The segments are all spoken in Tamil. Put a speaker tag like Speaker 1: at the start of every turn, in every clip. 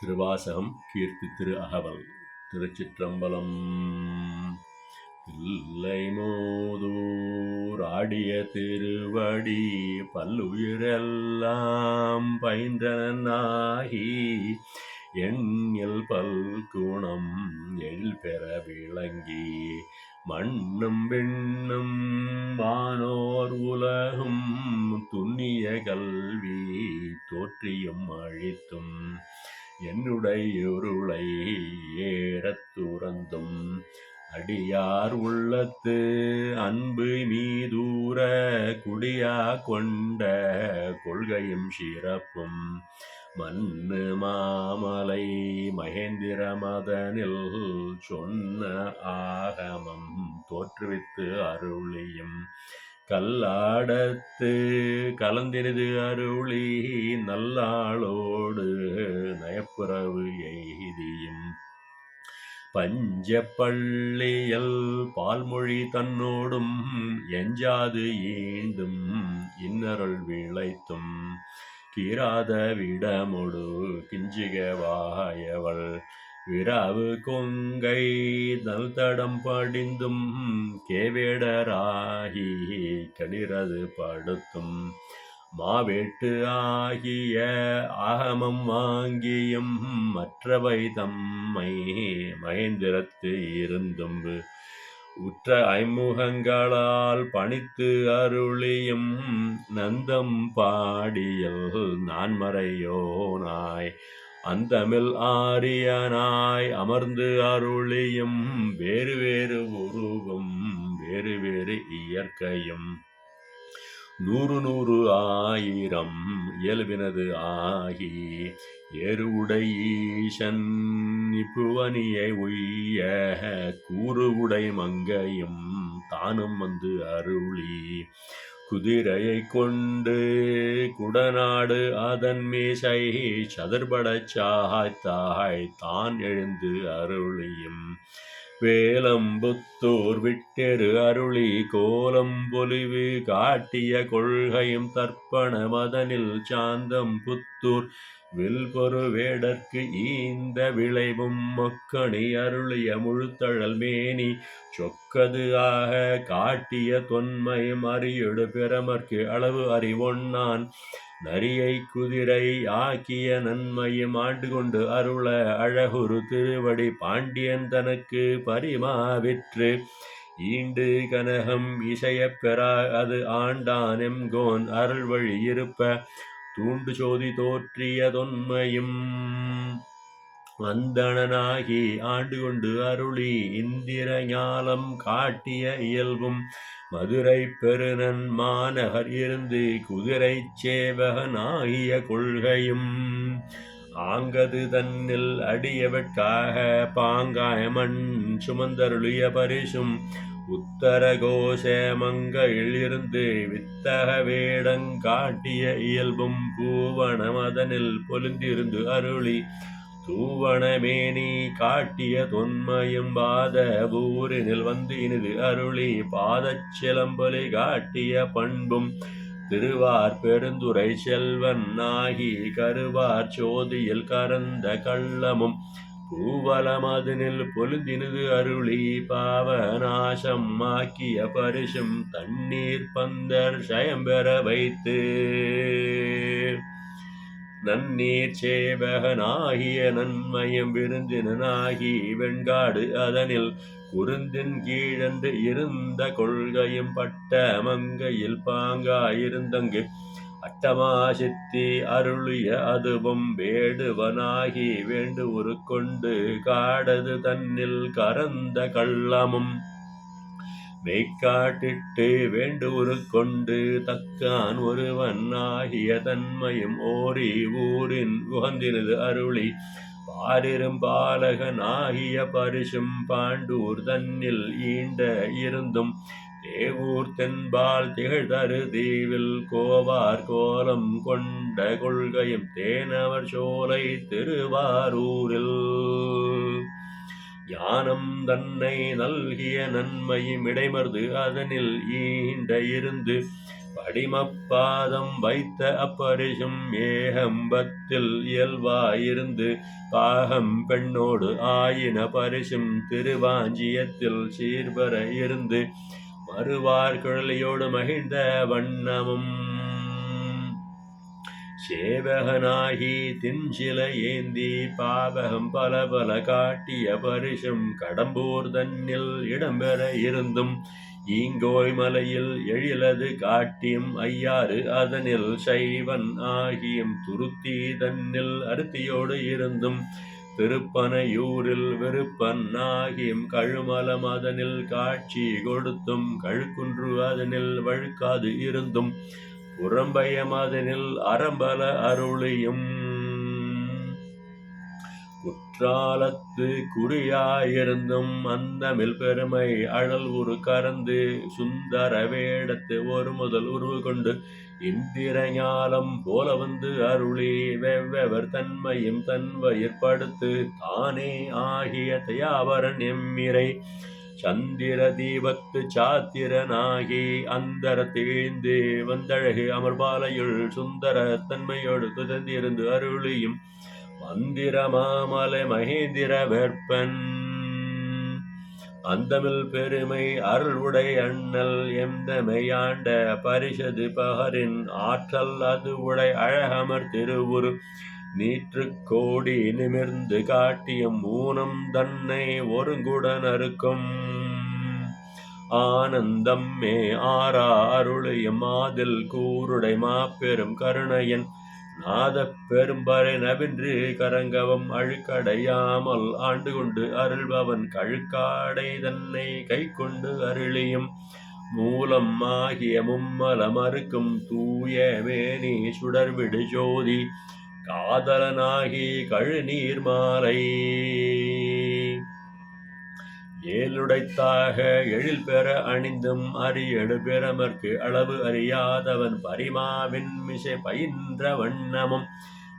Speaker 1: திருவாசகம் கீர்த்தி திரு அகவல் திருச்சிற்றம்பலம். தில்லை மோதூர் ஆடிய திருவடி பல்லுயிரெல்லாம் பயின்றனாகி எண்ணில் பல்குணம் எழில் பெற விளங்கி மண்ணும் பெண்ணும் வானோர் உலகும் துண்ணிய கல்வி தோற்றியும் அழித்தும் என்னுடைய உருளை ஏறத் துறந்தும். அடியார் உள்ளத்து அன்பு மீதூர குடியா கொண்ட கொள்கையும் சிறப்பும். மண்ணு மாமலை மகேந்திர மதனில் சொன்ன ஆகமம் தோற்றுவித்து அருளியும். கல்லாடத்து கலந்திருது அருளி நல்லாளோடு நயப்புறவு எய்தியும். பஞ்சப்பள்ளியல் பால்மொழி தன்னோடும் எஞ்சாது ஈண்டும் இன்னருள் விளைத்தும். கீராத விடமொடு கிஞ்சிக வாயவள் விராவு கொங்கை நல் தடம் படிந்தும் கேவேடராகி கடிரது படுத்தும். மாவேட்டு ஆகிய ஆகமம் வாங்கியும் மற்றவை தம்மை மகேந்திரத்து இருந்தும். உற்ற ஐமுகங்களால் பணித்து அருளியும் நந்தம் பாடியல் நான்மறையோனாய். அந்தமில் ஆரியனாய் அமர்ந்து அருளியும் வேறு வேறு உருவும் வேறு வேறு இயற்கையும். நூறு நூறு ஆயிரம் இயல்பினது ஆகி ஏறுவுடை ஈசன் இப்புவனியை உய்ய கூறுவுடை மங்கையும் தானும் வந்து அருளி. குதிரையை கொண்டு குடநாடு அதன் மீசை சதுர்படச் சாய்த்தாய் தான் எழுந்து அருளியும். வேலம்புத்தூர் விட்டெரு அருளி கோலம் பொலிவு காட்டிய கொள்கையும் தர்ப்பண மதனில் சாந்தம் புத்தூர் வில்பொரு வேடற்கு ஈந்த விளைவும் மொக்கணி அருளிய முழுத்தழல் மேனி சொக்கது ஆக காட்டிய தொன்மையும் அறியொடு பிறமர்க்கு அளவு அறிவொன்னான் நரியை குதிரை ஆக்கிய நன்மையும் ஆண்டு கொண்டு அருள அழகுரு திருவடி பாண்டியன் தனக்கு பரிமாவிற்று. ஈண்டு கனகம் இசையப் பெறா அது ஆண்டான் எம்கோன் அருள் வழி இருப்ப தூண்டு சோதி தோற்றியதொன்மையும் அந்தணனாகி ஆண்டு கொண்டு அருளி இந்திர ஞாலம் காட்டிய இயல்பும் மதுரை பெருநன் மாநகர் இருந்து குதிரை சேவகனாகிய கொள்கையும் ஆங்கது தன்னில் அடியவற்காக பாங்காய மண் சுமந்தருளிய பரிசும் உத்தர கோஷமங்கையில் இருந்து வித்தக வேடங்காட்டிய இயல்பும் பூவனமதனில் பொலிந்திருந்து அருளி தூவணமேனி காட்டிய தொன்மையும் பாத ஊரினில் வந்து இனிது அருளி பாதச்சிலம்பொலி காட்டிய பண்பும் திருவார் பெருந்துரை செல்வன் ஆகி கருவார் சோதியில் கரந்த கள்ளமும் பூவலமதனில் பொழுதினது அருளி பாவநாசம் ஆக்கிய பரிசும் தண்ணீர் பந்தர் சயம்பெற வைத்து. நன்னீர் சேவகனாகிய நன்மயம் விருந்தினாகி வெண்காடு அதனில் குருந்தின் கீழன்று இருந்த கொள்கையும் பட்ட மங்கையில் பாங்காயிருந்தங்கு அட்டமாசித்தி அருளிய அதுவும் வேடுவனாகி வேண்டுவுரு கொண்டு காடது தன்னில் கரந்த கள்ளமும் மெய்க்காட்டிட்டு வேண்டுவுரு கொண்டு தக்கான் ஒருவன் ஆகிய தன்மையும் ஓரி ஊரின் உகந்தினது அருளி பாரிரும் பாலகன் ஆகிய பரிசும் பாண்டூர் தன்னில் ஈண்ட இருந்தும் தேவூர் தென்பால் திகழ்தரு தீவில் கோவார் கோலம் கொண்ட கொள்கையும் தேனவர் சோலை திருவாரூரில். யானம் தன்னை நல்கிய நன்மையும் இடைமருது அதனில் ஈண்ட இருந்து படிமப்பாதம் வைத்த அப்பரிசும் ஏகம்பத்தில் இயல்பாயிருந்து பாகம் பெண்ணோடு ஆயின பரிசும் திருவாஞ்சியத்தில் சீர்பர இருந்து மறுவார் குழலியோடு மகிழ்ந்த வண்ணமும். சேவகனாகி தின்சில ஏந்தி பாவகம் பல பல காட்டிய பரிசும் கடம்பூர் தன்னில் இடம்பெற இருந்தும் ஈங்கோய் மலையில் எழிலது காட்டியும் ஐயாறு அதனில் சைவன் ஆகியும் துருத்தி தன்னில் அருத்தியோடு இருந்தும் திருப்பனையூரில் வெறுப்பன் ஆகியும் கழுமலம் அதனில் காட்சி கொடுத்தும் கழுக்குன்று அதனில் வழுக்காது இருந்தும் புறம்பயமதனில் அறம்பல அருளியும். குற்றாலத்து குறியாயிருந்தும் அந்தமில் பெருமை அழல் உரு கறந்து சுந்தர வேடத்து ஒரு முதல் உருவு கொண்டு இந்திரஞாலம் போல வந்து அருளி வெவ்வெவர் தன்மையும் தன்வயிற்படுத்து தானே ஆகிய தயாவரன் எம்மிரை சந்திர தீபத்து சாத்திரனாகி அந்தர தேய்ந்து வந்தழகு அமர்பாலையுள் சுந்தர தன்மையோடு துதந்திருந்து அருளியும் மந்திர மாமலை மகேந்திர வேட்பன். அந்தமில் பெருமை அருளுடை அண்ணல் எந்த மெய்யாண்ட பரிஷது பகரின் ஆற்றல் அது உடை அழகமர் திருவுரு. நீற்று கோடி நிமிர்ந்து காட்டிய மூனம் தன்னை ஒருங்குடன் அறுக்கும். ஆனந்தம் மே ஆறா அருளையும் மாதில் கூருடை மாப்பெரும் கருணையன். நாத பெரும்பறை நவின்று கரங்கவம் அழுக்கடையாமல் ஆண்டு கொண்டு அருள்பவன் கழுக்காடை தன்னை கை கொண்டு அருளியும் மூலம் ஆகிய மும்மலமறுக்கும் தூய வேணி சுடர்விடு ஜோதி காதலனாகி கழுநீர் மாலை. ஏழுடைத்தாக எழில் பெற அணிந்தும் அரியடு பெறமர்க்கு அளவு அறியாதவன் பரிமாவின் மிசை பயின்ற வண்ணமும்.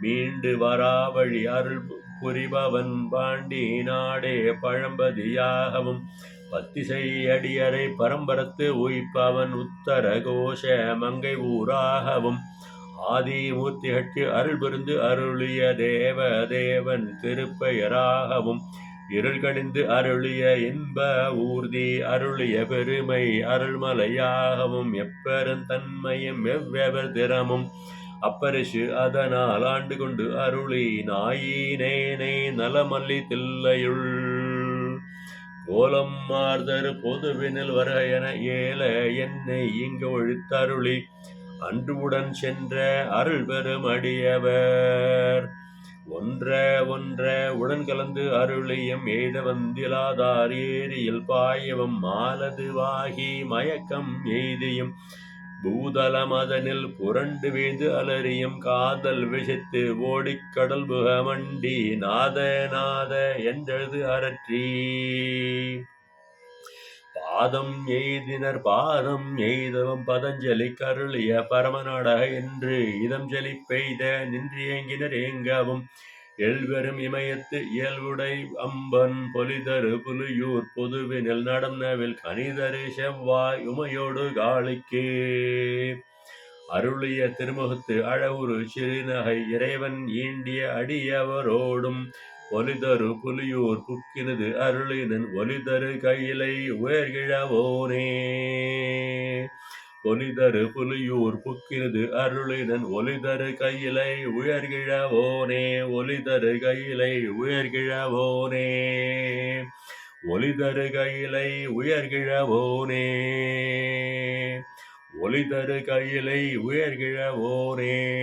Speaker 1: மீண்டு வராவழி அருள் புரிபவன் பாண்டி நாடே பழம்பதியாகவும். பத்திசை அடியரை பரம்பரத்து உயிப்பவன் உத்தர கோஷ மங்கை ஊராகவும். ஆதிமூர்த்திகட்கு அருள் புரிந்து அருளிய தேவ தேவன் திருப்பெயராகவும். இருள் கணிந்து அருளிய இன்ப ஊர்தி அருளிய பெருமை அருள்மலையாகவும் எப்பெருந்தன்மையும் எவ்வெவர் திறமும். அப்பரிசு அதனால் ஆண்டு கொண்டு அருளி நாயினேனை நலமல்லி தில்லையுள். கோலம் மார்தரு பொதுவினில் வர என ஏல என்னை இங்கு ஒழித்தருளி. அன்றுவுடன் சென்ற அருள் பெரும் அடியவர். ஒன்ற ஒன்ற உடன் கலந்து அருளியம் எய்த வந்திலாதார் ஏரியில் பாயவம் மாலதுவாகி மயக்கம் எய்தியும். பூதலமதனில் புரண்டு வீழ்ந்து அலறியும் காதல் விஷத்து ஓடிக்கடல் புகமண்டி நாத நாத என்றது அரற்றி பாதம் எய்தினர் பாதம் எய்தவம் பதஞ்சலி கருளிய பரமநாடக என்று இதம் ஜலி பெய்த நின்றியங்கினர் ஏங்கவும். எல்வரும் இமயத்து இயல்புடை அம்பன் பொலிதரு புலியூர் பொதுவினில் நடனவில் கனிதரு செவ்வாய் உமையோடு காளிக்கே அருளிய திருமுகத்து அழகுரு சிறுநகை இறைவன் ஈண்டிய அடியவரோடும் ஒலிதரு புலியூர் புக்கினது அருளினன் ஒலிதரு கையிலை உயர்கிழவோனே. ஒலிதரு புலியூர் புக்கினது அருளினன் ஒலிதரு கையிலை உயர்கிழவோனே. ஒலிதரு கையிலை உயர்கிழவோனே. ஒலிதரு கையிலை உயர்கிழவோனே. ஒலிதரு கையிலை உயர்கிழவோனே.